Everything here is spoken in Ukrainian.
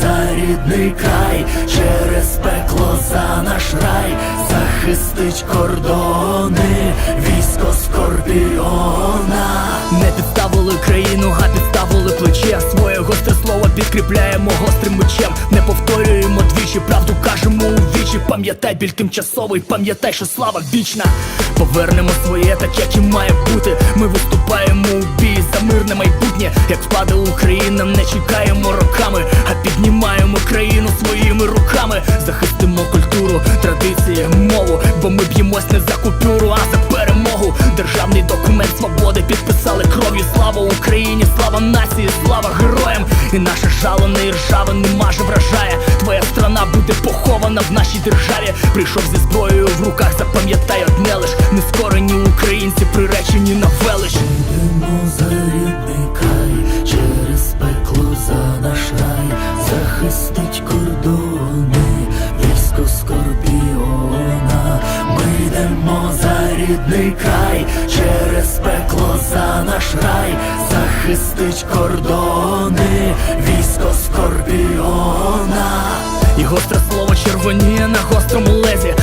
за рідний край, через пекло за наш рай, захистить кордони, військо скорпіона. Не підставили країну, а підставили плече. Своє гостре слово підкріпляємо гострим мечем. Не повторюємо двічі, правду кажемо у вічі. Пам'ятай біль тимчасовий, пам'ятай, що слава вічна. Повернемо своє, так як і має бути. Ми виступаємо у бій за мирне майбутнє. Як впаде Україна, не чекаємо роками, а піднімаємо традиції, мову, бо ми б'ємось не за купюру, а за перемогу. Державний документ свободи підписали кров'ю. Слава Україні, слава нації, слава героям. І наше жало не ржаве, не маже вражає. Твоя страна буде похована в нашій державі. Прийшов зі зброєю в руках, запам'ятай одне лиш нескорені українці, приречені на велич. За рідний край, через пекло за наш рай, захистить йдемо за рідний край, через пекло за наш рай, захистить кордони, військо скорпіона. І гостре слово червоніє на гострому лезі.